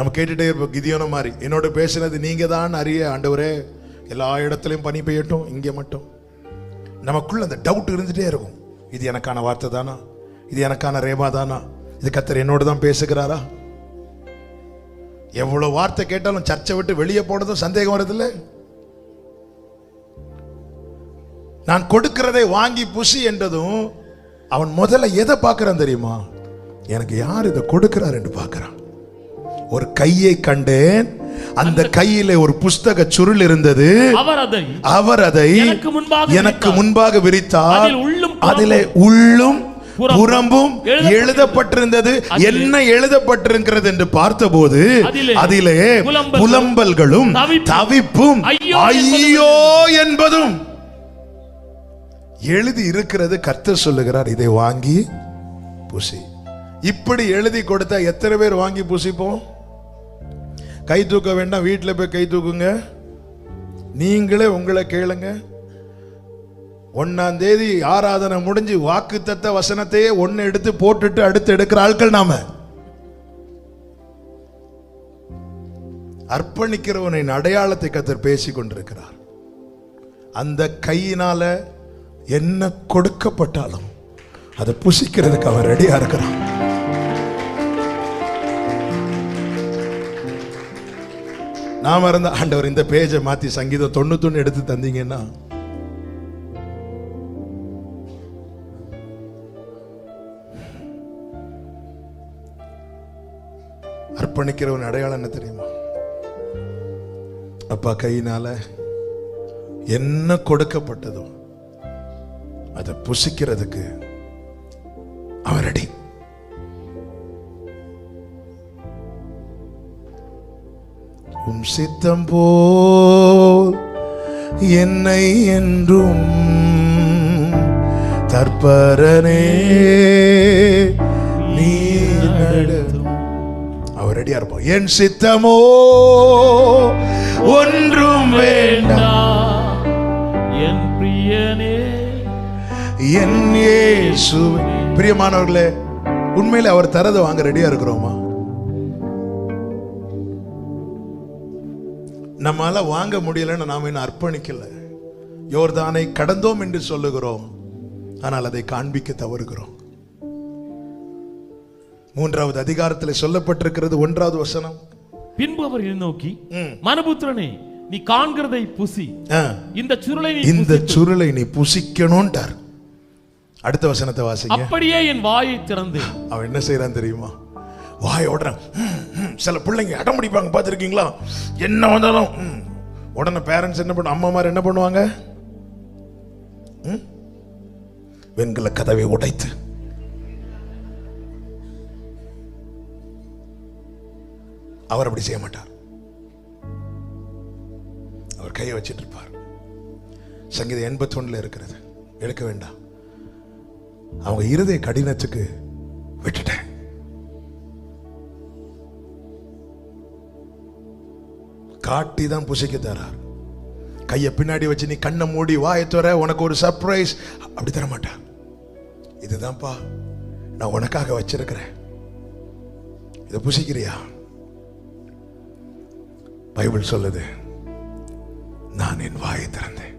நம்ம கேட்டுட்டே இருப்போம் கிதியோன மாதிரி என்னோட பேசுனது நீங்க தான் அறிய ஆண்டவரே. எல்லா இடத்துலையும் பனி பெய்யட்டும் இங்கே மட்டும். நமக்குள்ள அந்த டவுட் இருந்துகிட்டே இருக்கும். இது எனக்கான வார்த்தை தானா? இது எனக்கான ரேமா தானா? இது கத்தர் என்னோட தான் பேசுகிறாரா? எவ்வளோ வார்த்தை கேட்டாலும் சர்ச்சை விட்டு வெளியே போனதும் சந்தேகம் வரதில்லை? நான் கொடுக்கிறதை வாங்கி புசி என்றதும் அவன் முதல்ல எதை பார்க்குறான் தெரியுமா? எனக்கு யார் இதை கொடுக்கிறார் என்று பார்க்குறான். ஒரு கையை கண்டேன். அந்த கையிலே ஒரு புஸ்தக சுருள் இருந்தது. அவர் அதை எனக்கு முன்பாக விரித்தார். அதில் உள்ளும் புறம்பும் எழுதப்பட்டிருந்தது. என்ன எழுதப்பட்டிருக்கிறது என்று பார்த்தபோது அதிலே புலம்பல்களும் தவிப்பும். ஐயோ என்பதும். எழுதி இருக்கிறது கர்த்தர் சொல்லுகிறார் இதை வாங்கி புசி. இப்படி எழுதி கொடுத்தா எத்தனை பேர் வாங்கி புசிப்போம்? கை தூக்க வேண்டாம் வீட்டில் போய் கை தூக்குங்க. நீங்களே உங்களை கேளுங்க. ஒன்னாம் தேதி ஆராதனை முடிஞ்சு வாக்கு தத்த வசனத்தையே ஒன்னு எடுத்து போட்டுட்டு அடுத்து எடுக்கிற ஆட்கள் நாம. அர்ப்பணிக்கிறவனின் அடையாளத்தை கத்தர் பேசி கொண்டிருக்கிறார். அந்த கையினால என்ன கொடுக்கப்பட்டாலும் அதை புசிக்கிறதுக்கு அவன் ரெடியா இருக்கிறான் நாம மறந்த ஆண்டவர் இந்த பேஜை மாத்தி சங்கீதம் தொண்ணூத்தொன்னு எடுத்து தந்தீங்கன்னா அர்ப்பணிக்கிறவன் அடையாளம் என்ன தெரியுமா? அப்பா கையினால என்ன கொடுக்கப்பட்டதோ அதை புசிக்கிறதுக்கு அவர் அடி. உம் சித்தம் போல் என்னை என்றும் தற்பரனே நீ அவர் ரெடியா இருப்போம். என் சித்தமோ ஒன்றும் வேண்டாம். என் பிரியனே. என் இயேசுவே. பிரியமானவர்களே உண்மையில அவர் தரதை வாங்க ரெடியா இருக்கிறோமா? நம்மால வாங்க முடியலன்னு நாம இன்னும் அர்ப்பணிக்கல. யோர்தானை கடந்தோம் என்று சொல்லுகிறோம். ஆனால் அதை காண்பிக்க தவறுகிறோம். மூன்றாவது அதிகாரத்தில் சொல்லப்பட்டிருக்கிறது ஒன்றாவது வசனம். பின்பு அவர் நோக்கி. மனுபுத்திரனே நீ காண்கிறதை புசி. இந்த சுருளை நீ இந்த சுருளை நீ புசிக்கணும்ட்டார். அடுத்த வசனத்தை வாசிங்க. அப்படியே என் வாயை திறந்து அவன் என்ன செய்யறான் தெரியுமா? வாய் ஓடுறான். சில பிள்ளைங்க அடம் பிடிப்பாங்க பார்த்துருக்கீங்களா? என்ன வந்தாலும் ம். உடனே பேரண்ட்ஸ் என்ன பண்ண அம்மா மாதிரி என்ன பண்ணுவாங்க? ம்? வெண்கல கதவை உடைத்து. அவர் அப்படி செய்ய மாட்டார். அவர் கையை வச்சிட்டு இருப்பார். சங்கீதம் எண்பத்தி இருக்கிறது. எடுக்க வேண்டாம். அவங்க இருதய கடினத்துக்கு விட்டுட்டேன். காட்டி தான் புசிக்க தரார். கையை பின்னாடி வச்சு நீ கண்ணை மூடி வாயை தர உனக்கு ஒரு சர்ப்ரைஸ் அப்படி தர மாட்டார். இதுதான்ப்பா நான் உனக்காக வச்சிருக்கிறேன். இதை புசிக்கிறியா? பைபிள் சொல்லுது நான் என் வாயை திறந்தேன்.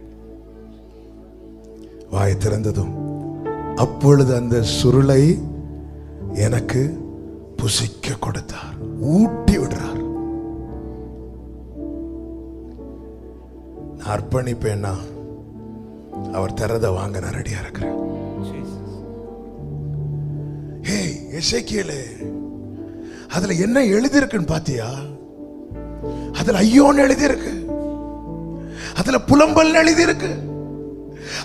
வாயை திறந்ததும் அப்பொழுது அந்த சுருளை எனக்கு புசிக்க கொடுத்தார். ஊட்டி விடுறார் அர்ப்பணிப்பேன்னா அவர் தரத வாங்க நான் ரெடியா இருக்கிறேன். ஏய் எசேக்கியேலே அதுல என்ன எழுதியிருக்குன்னு பாத்தியா? அதுல ஐயோன்னு எழுதியிருக்கு. அதுல புலம்பல் எழுதியிருக்கு.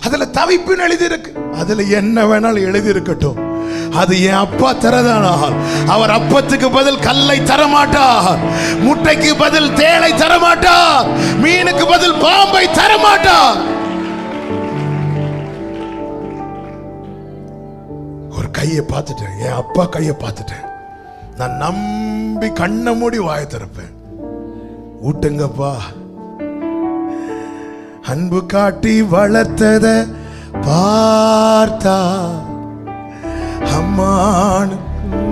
அதுல தவிப்புன்னு எழுதியிருக்கு. அதுல என்ன வேணாலும் எழுதியிருக்கட்டும். அது என் அப்பா தரதானால் அவர் அப்பத்துக்கு பதில் கல்லை தரமாட்டார். முட்டைக்கு பதில் தேளை தரமாட்டார். மீனுக்கு பதில் பாம்பை தரமாட்டார். ஒரு கையை பார்த்துட்டேன். என் அப்பா கையை பார்த்துட்டேன். நான் நம்பி கண்ணை மூடி வாய திறப்பேன். ஊட்டுங்கப்பா. அன்பு காட்டி வளர்த்தத பார்த்தா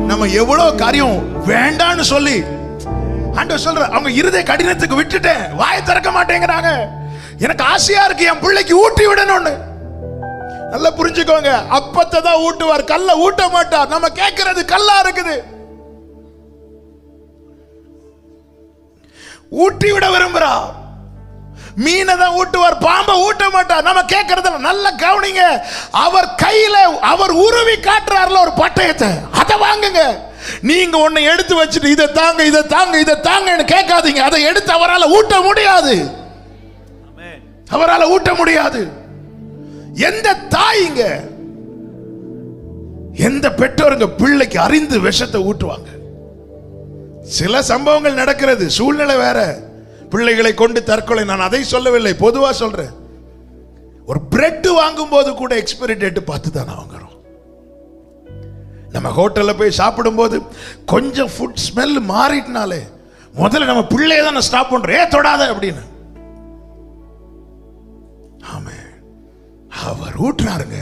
நம்ம எவ்வளவு காரியம் வேண்டான்னு சொல்லி ஆண்டவர் சொல்ற அவங்க இருதய கடினத்துக்கு விட்டுட்டேன் வாயை திறக்க மாட்டேங்கிறாங்க. எனக்கு ஆசையா இருக்கு என் பிள்ளைக்கு ஊட்டி விடணும்னு. நல்லா புரிஞ்சுக்கோங்க அப்பத்தை தான் ஊட்டுவார் கல்ல ஊட்ட மாட்டார். நம்ம கேட்கறது கல்லா இருக்குது. ஊட்டி விட விரும்புறா. மீனை தான் ஊட்டுவார் பாம்பை ஊட்ட மாட்டார். நம்ம கேட்கறது நல்ல கவனிங்க. அவர் கையில அவர் உருவி காட்டுறாருல ஒரு பட்டயத்தை. அதை வாங்குங்க. நீங்க ஒண்ணு எடுத்து வச்சுட்டு இதை தாங்க இதை தாங்க இதை தாங்கன்னு கேட்காதீங்க. அதை எடுத்து அவரால் ஊட்ட முடியாது. அவரால் ஊட்ட முடியாது. எந்த தாய்ங்க எந்த பெற்றோருங்க பிள்ளைக்கு அறிந்து விஷத்தை ஊட்டுவாங்க? சில சம்பவங்கள் நடக்கிறது. சூழ்நிலை வேற. பிள்ளைகளை கொண்டு தற்கொலை. நான் அதை சொல்லவில்லை பொதுவா சொல்றேன். ஒரு பிரெட் வாங்கும் போது கூட எக்ஸ்பிரி டேட் பார்த்து தானே வாங்குறோம் நம்ம ஹோட்டல்ல போய் சாப்பிடும்போது கொஞ்சம் ஃபுட் ஸ்மெல் மாறிட்டுனாலே முதல்ல நம்ம பிள்ளைய தான் ஸ்டாப் பண்றோம். ஏ தொடாத அப்படின்னு. ஆமே. அவர் ஊட்டுறாருங்க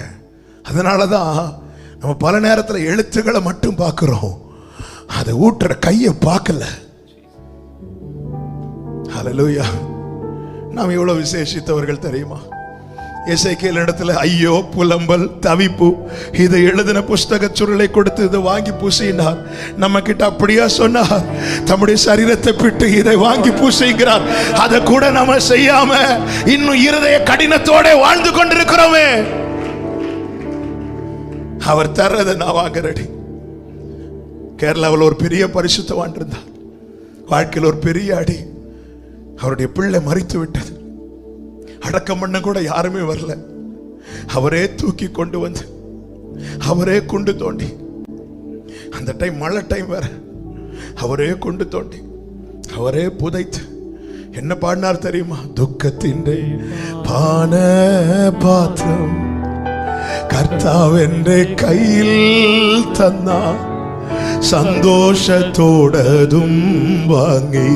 அதனால தான் நம்ம பல நேரத்தில் எழுத்துக்களை மட்டும் பார்க்குறோம். அதை ஊட்டுற கையை பார்க்கல. ஹalleluya நாம் எவ்வளவு விசேஷித்தவர்கள் தெரியுமா? இசைக்கேல் இடத்துல ஐயோ புலம்பல் தவிப்பு. இதை எழுதின புஸ்தக சுருளை கொடுத்து இதை வாங்கி பூசினார். நம்ம கிட்ட அப்படியா சொன்னார். தம்முடைய சரீரத்தை பிட்டு இதை வாங்கி பூசிக்கிறார் அதை கூட நம்ம செய்யாம இன்னும் இருதய கடினத்தோட வாழ்ந்து கொண்டிருக்கிறோமே. அவர் தர்றதை நான் வாங்க கேரளாவில் ஒரு பெரிய பரிசுத்தவான் இருந்தார். வாழ்க்கையில் ஒரு பெரிய அடி. அவருடைய பிள்ளை மறித்து விட்டது. அடக்கம் பண்ண கூட யாருமே வரல. அவரே தூக்கி கொண்டு வந்து அவரே குண்டு தோண்டி. அந்த டைம் மழை டைம் வேற. அவரே கொண்டு தோண்டி அவரே புதைத்து. என்ன பாடினார் தெரியுமா? துக்கத்தின் பான பாத்திரம் கர்த்தாவென்ற கையில் தந்தா சந்தோஷத்தோடதும் வாங்கி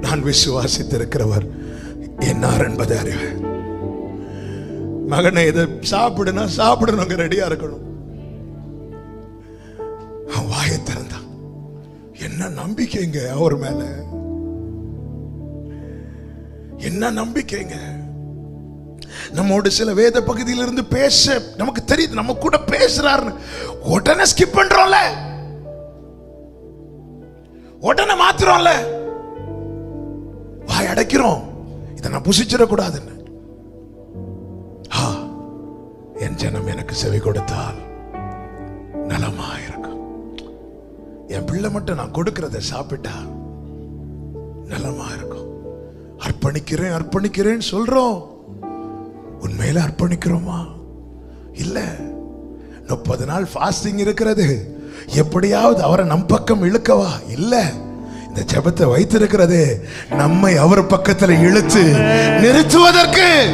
நான் விசுவாசித்திருக்கிறவர் என்னார் என்பதை அறிவேன் மகனை இதை சாப்பிடுனா சாப்பிடணுங்க ரெடியா இருக்கணும். அவன் வாயை திறந்தான். என்ன நம்பிக்கைங்க அவர் மேல? என்ன நம்பிக்கைங்க நம்மோட சில வேத பகுதியிலிருந்து பேச நமக்கு தெரியுது நம்ம கூட பேசுறாருன்னு. உடனே ஸ்கிப் பண்றோம்ல. உடனே மாத்துறோம்ல வாய் அடைக்கிறோம். இதை நான் புசிச்சிடக்கூடாதுன்னு. ஆ, என் ஜனம் எனக்கு செவி கொடுத்தால் நலமா இருக்கும். என் பிள்ளை மட்டும் நான் கொடுக்கறத சாப்பிட்டா நலமா இருக்கும். அர்ப்பணிக்கிறேன் அர்ப்பணிக்கிறேன்னு சொல்றோம். உண்மையில அர்ப்பணிக்கிறோமா? இல்ல. முப்பது நாள் ஃபாஸ்டிங் இருக்கிறது. எப்படியாவது அவரை நம் பக்கம் இழுக்கவா? இல்ல. இந்த ஜபத்தை வைத்திருக்கிறது நம்மை அவர் பக்கத்துல இழுத்து நிறுத்துவதற்கு.